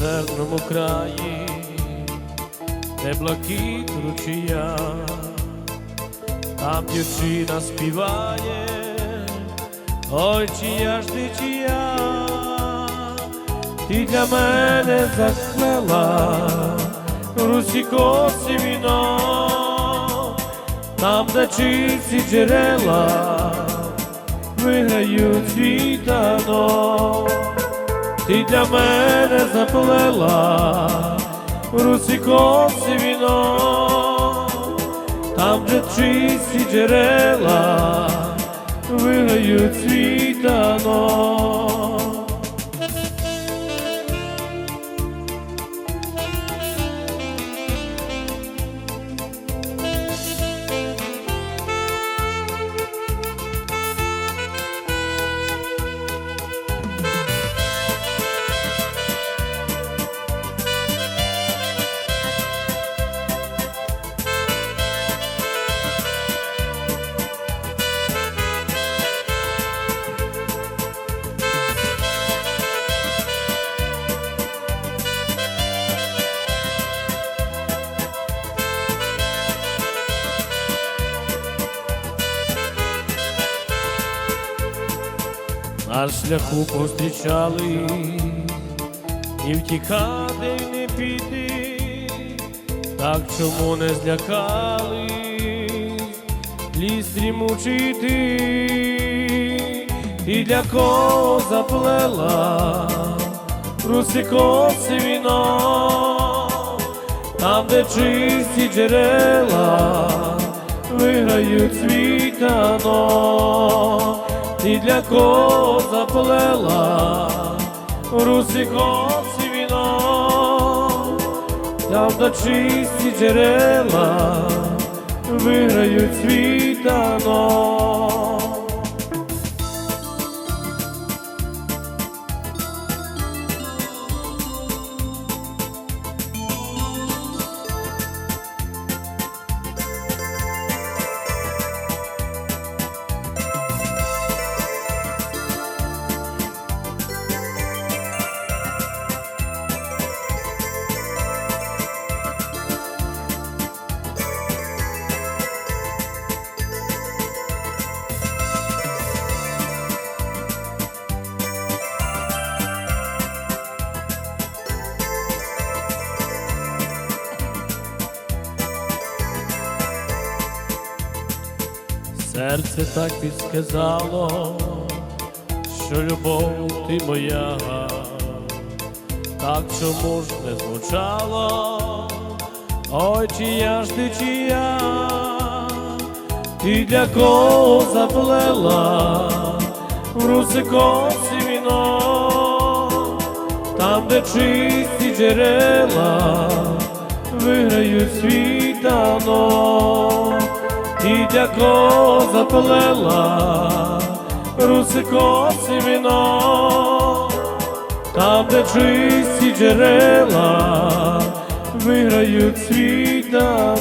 безмерному краї, де блакит ручія, там дівчина співає, ой, чия ж ти чия, ти для мене заклела русі коси віно, там, де чисті джерела виграють світано, ти для мене заплела русі коси віно, там, де чисті джерела виграють світано. На шляху повстрічали, і втікати, не піти, так чому не злякались, ліс дрімучити, і для кого заплела? Русикоси віно, там, де чисті джерела виграють світано, ти для кого заплела русикоси віно, там, до чисті джерела виграють світано. Серце так підсказало, що любов ти моя, так чому ж не звучало, ой, чия ж ти чия, ти для кого заплела? В русикосі віно, там, де чисті джерела виграють світано. І для кого руси русикоси віно, там, де чисті джерела виграють світа.